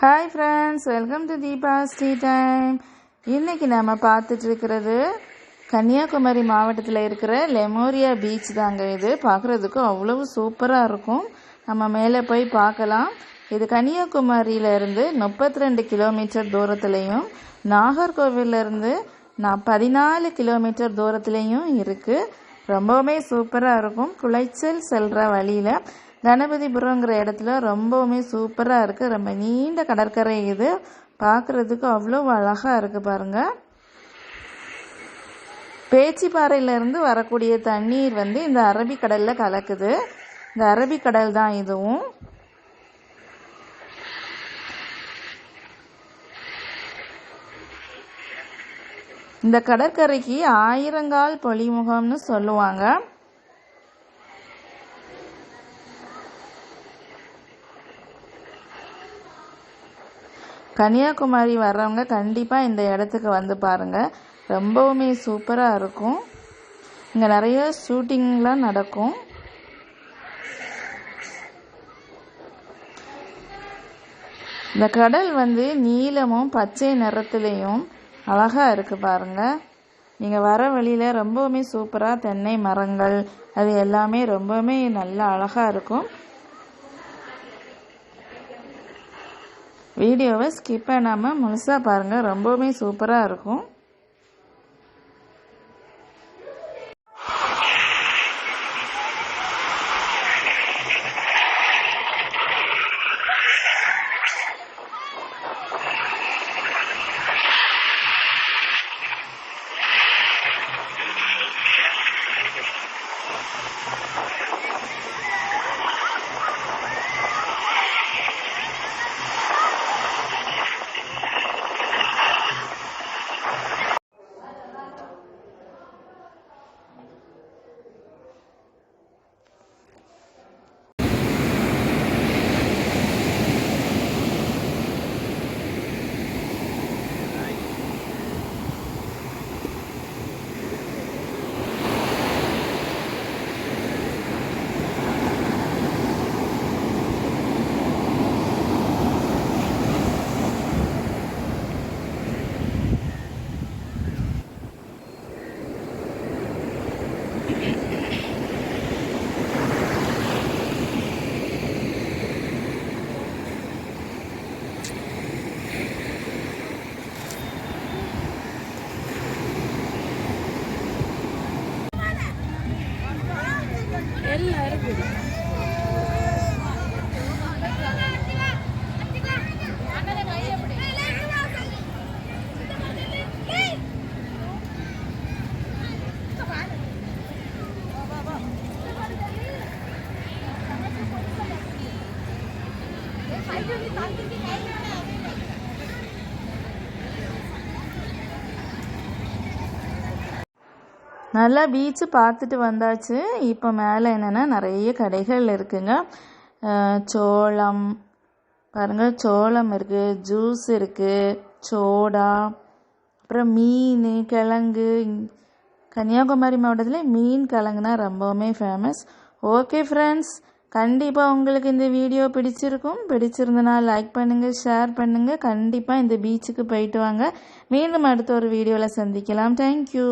Hi friends welcome to Deepa Shri time இன்றைக்கி நம்ம பார்த்துட்டு இருக்கிறது கன்னியாகுமரி மாவட்டத்தில் இருக்கிற லெமோரியா பீச் தாங்க இது. பார்க்குறதுக்கு அவ்வளவு சூப்பராக இருக்கும். நம்ம மேலே போய் பார்க்கலாம். இது கன்னியாகுமரியிலேருந்து முப்பத்தி ரெண்டு கிலோமீட்டர் தூரத்துலேயும் நாகர்கோவிலேருந்து நான் பதினாலு கிலோமீட்டர் தூரத்துலேயும் இருக்குது ரொம்பவுமே சூப்பராக இருக்கும். குளைச்சல் செல்கிற வழியில் கணபதிபுரங்கிற இடத்துல ரொம்பவுமே சூப்பராக இருக்குது ரொம்ப நீண்ட கடற்கரை இது. பார்க்குறதுக்கு அவ்வளோ அழகாக இருக்குது பாருங்கள் பேச்சிப்பாறையிலேருந்து வரக்கூடிய தண்ணீர் வந்து இந்த அரபிக்கடலில் கலக்குது. இந்த அரபிக்கடல் தான் இதுவும். இந்த கடற்கரைக்கு ஆயிரங்கால் பொலிமுகம்னு சொல்லுவாங்க. கன்னியாகுமரி வர்றவங்க கண்டிப்பாக இந்த இடத்துக்கு வந்து பாருங்கள் ரொம்பவுமே சூப்பராக இருக்கும். இங்கே நிறைய ஷூட்டிங்லாம் நடக்கும். இந்த கடல் வந்து நீளமும் பச்சை நிறத்துலேயும் அழகாக இருக்குது பாருங்கள் நீங்கள் வர வழியில் ரொம்பவுமே சூப்பராக தென்னை மரங்கள் அது எல்லாமே ரொம்பவுமே நல்லா அழகாக இருக்கும். வீடியோவை ஸ்கிப் பண்ணாமல் முழுசாக பாருங்கள் ரொம்பவுமே சூப்பராக இருக்கும். நல்லா பீச்சு பார்த்துட்டு வந்தாச்சு. இப்போ மேலே என்னென்னா நிறைய கடைகள் இருக்குங்க. சோளம். பாருங்கள் சோளம் இருக்குது ஜூஸ் இருக்குது சோடா அப்புறம் மீன் கிழங்கு கன்னியாகுமரி மாவட்டத்தில் மீன் கிழங்குனா ரொம்பவுமே ஃபேமஸ் ஓகே ஃப்ரெண்ட்ஸ் கண்டிப்பாக உங்களுக்கு இந்த வீடியோ பிடிச்சிருக்கும். பிடிச்சிருந்தனா லைக் பண்ணுங்கள் ஷேர் பண்ணுங்கள் கண்டிப்பாக இந்த பீச்சுக்கு போயிட்டு வாங்க. மீண்டும் அடுத்த ஒரு வீடியோவில் சந்திக்கலாம். தேங்க்யூ